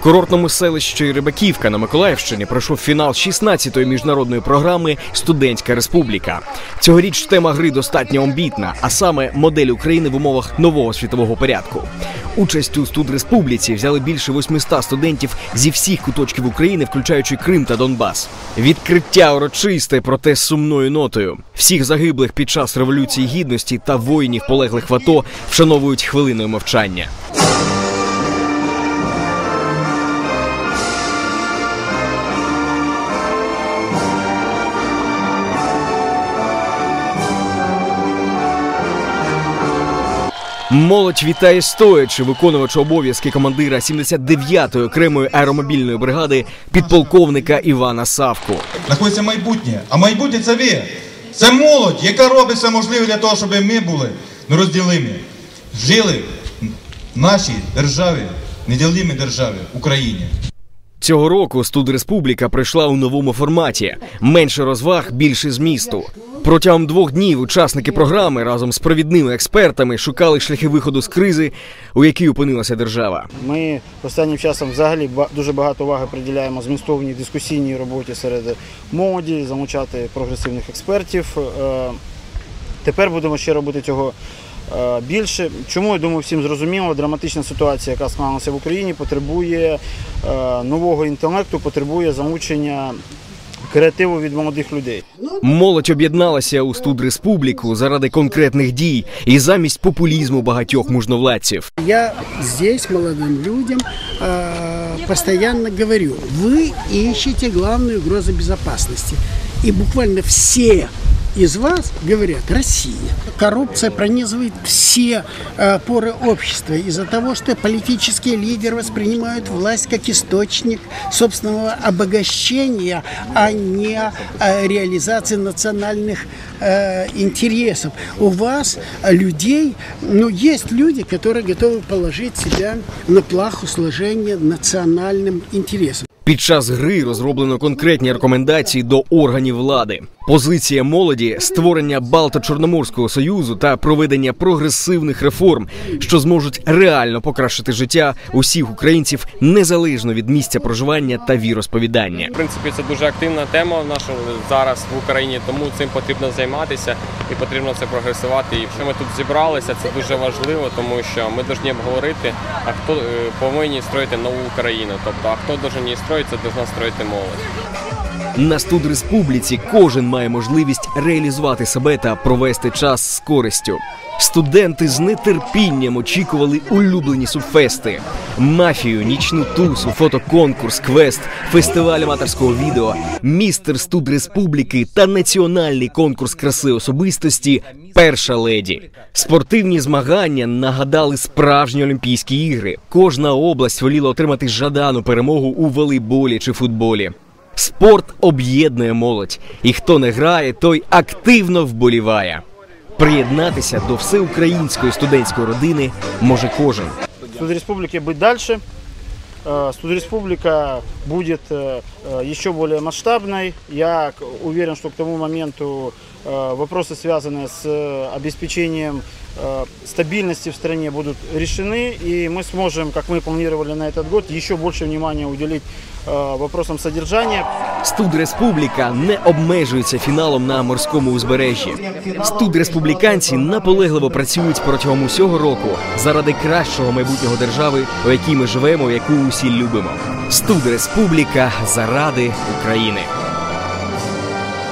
В курортному селищі Рибаківка на Миколаївщині пройшов фінал 16-ї міжнародної програми Студентська республіка. Цьогоріч тема гри достатньо амбітна, а саме модель України в умовах нового світового порядку. Участь у студреспубліці взяли більше 800 студентів зі всіх куточків України, включаючи Крим та Донбас. Відкриття урочисте, проте з сумною нотою. Всіх загиблих під час революції гідності та воїнів полеглих в АТО вшановують хвилиною мовчання. Молодь вітає стоячи виконувач обов'язки командира 79-ї окремої аеромобільної бригади підполковника Івана Савку. знаходиться майбутнє. А майбутнє це ви. Це молодь, яка робить все можливе для того, щоб ми були нерозділимі. Жили в нашій державі, неділимій державі, Україні. Цього року студреспубліка прийшла у новому форматі: менше розваг, більше змісту. Протягом двох днів учасники програми разом з провідними експертами шукали шляхи виходу з кризи, у якій опинилася держава. Ми останнім часом взагалі дуже багато уваги приділяємо змістовній дискусійній роботі серед молоді, залучати прогресивних експертів. Е, Тепер будемо ще робити цього більше. Чому я думаю, всім зрозуміло, драматична ситуація, яка склалася в Україні, потребує е, нового інтелекту, потребує залучення креативу від молодих людей. Молодь об'єдналася у студреспубліку заради конкретних дій і замість популізму багатьох мужновладців. Я здесь молодым людям э, постоянно говорю, вы ищете главную угрозу безопасности. И буквально все из вас говорят Россия. Коррупция пронизывает все э, поры общества из-за того, что политические лидеры воспринимают власть как источник собственного обогащения, а не э, реализации национальных э, интересов. У вас э, людей, ну, есть люди, которые готовы положить себя на плаху служения национальным интересам. Під час гри розроблено конкретні рекомендації до органів влади. Позиція молоді створення Балто-Чорноморського союзу та проведення прогресивних реформ, що зможуть реально покращити життя усіх українців незалежно від місця проживання та віросповідання. В принципі, це дуже активна тема в нашому зараз в Україні, тому цим потрібно займатися і потрібно це прогресувати. І що ми тут зібралися, це дуже важливо, тому що ми повинні обговорити, а хто е, повинні строїти нову Україну. Тобто, а хто повинен її строїти, це повинна строїти молодь. На студреспубліці кожен має можливість реалізувати себе та провести час з користю. Студенти з нетерпінням очікували улюблені субфести, мафію, нічну тусу, фотоконкурс, квест, фестиваль аматорського відео, містер студреспубліки та національний конкурс краси особистості Перша леді. Спортивні змагання нагадали справжні Олімпійські ігри. Кожна область воліла отримати жадану перемогу у волейболі чи футболі. Спорт об'єднує молодь, і хто не грає, той активно вболіває. Приєднатися до всеукраїнської студентської родини може кожен. Студреспублике быть дальше. Э, Студреспублика будет э, э, еще более масштабной. Я к- уверен, что к тому моменту э, вопросы, связанные с э, обеспечением э, стабильности в стране, будут решены. И мы сможем, как мы планировали на этот год, еще больше внимания уделить э, вопросам содержания. Студреспубліка не обмежується фіналом на морському узбережжі. Студреспубліканці наполегливо працюють протягом усього року заради кращого майбутнього держави, у якій ми живемо, яку усі любимо. Студреспубліка заради України.